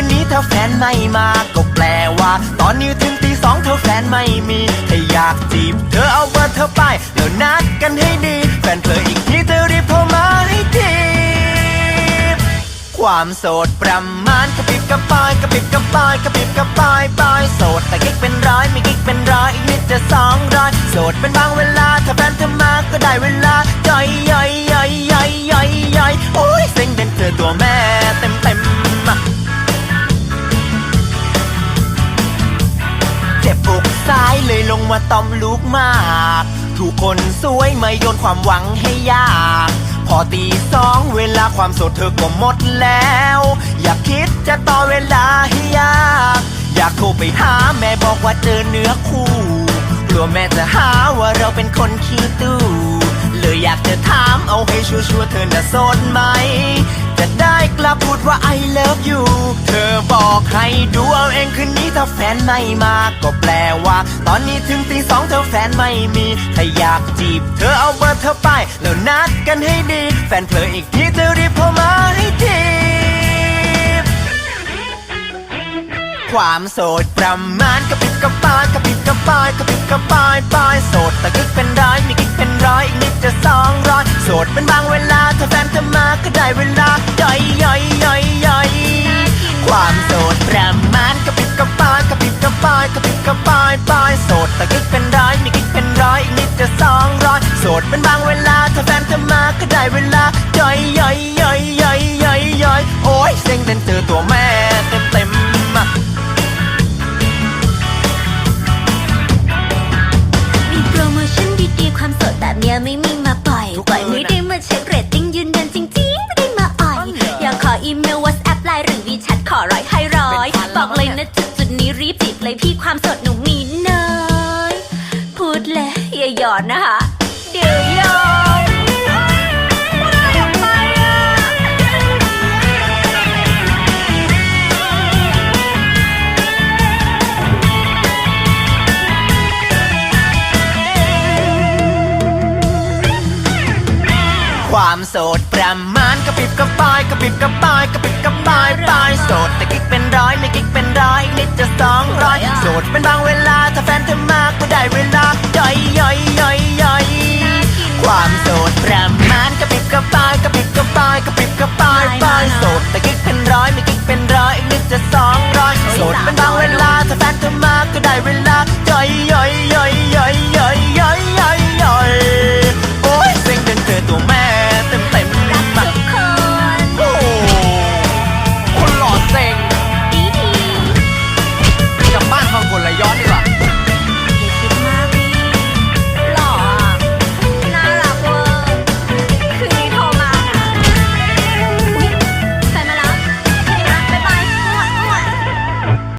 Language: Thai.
น ความโสดประมาณกระปิบกระปายกระปิบกระปายกระปิบกระปายปายโสดแต่กิ๊กเป็นร้อยไม่กิ๊กเป็นร้อยอีกนิดจะสองร้อยโสดเป็นบางเวลาถ้าแฟนเธอมาก็ได้เวลาย่อยย่อยย่อยย่อยย่อยย่อยโอ้ยเซ็งเป็นเธอตัวแม่เต็มเต็มเจ็บอกซ้ายเลยลงมาตอมลูกมากทุกคนสวยไม่โยนความหวังให้ยาก อตีสองเวลาความสดเธอก็หมดแล้ว อยากคิดจะต่อเวลาให้ยาก อยากโทรไปหาแม่บอกว่าเจอเนื้อคู่กลัวแม่จะหาว่าเราเป็นคนขี้ตู้เลยอยากจะถามเอาให้ชัวร์ๆเธอน่ะโสดไหม จะได้กลับพูดว่า I love you เธอบอกให้ดูเอาเองคืนนี้ถ้าแฟนไม่มาก็แปลว่า ตอนนี้ถึงตีสองเธอแฟนไม่มี ถ้าอยากจีบ เธอเอาเบอร์เธอไป แล้วนัดกันให้ดี แฟนเพลออีกทีเธอรีบโทรมาให้ทีความโสดประมาณกระปิบกระปายกระปิบกระปายกระปิบกระปายปายโสดแต่กิ๊กเป็นร้อยมีกิ๊กเป็นร้อยอีกนิดจะสองร้อยโสดเป็นบางเวลา ถ้าแฟนเธอมาก็ได้เวลาย่อยย่อยย่อยย่อยความโสดประมาณกระปิบกระปายกระปิบกระปายกระปิบกระปายปายโสดแต่กิ๊กเป็นร้อยมีกิ๊กเป็นร้อยอีกนิดจะสองร้อยโสดเป็นบางเวลาถ้าแฟนเธอมาก็ได้เวลาย่อยย่อยย่อยย่อยย่อยย่อยโอ้ยเซ็งเป็นเจอตัวแม่เต็มเต็มๆอะมีโปรโมชั่นดีๆความสดแบบเนี้ยไม่มี รือวีแชทขอร้อยให้ร้อยเป็นพันแล้วบอกเลยเนี่นะยจุดจุดๆนี้รีบจีบเลยพี่ความสดหนูมีน้อยพูดเลยอย่าหยอดนะคะ เดี๋ยวยอมความโสดประมาณกระปิบกระปายกระปิบกระปาย ระปิบกระปายกระปิบกระปายปายโสดแต่กิ๊กเป็นร้อยไม่กิ๊กเป็นร้อยนิดจะสองร้อยโสดเป็นบางเวลาถ้าแฟนเธอมาก็ได้เวลาย่อยย่อยย่อยย่อยย่อยย่อยย่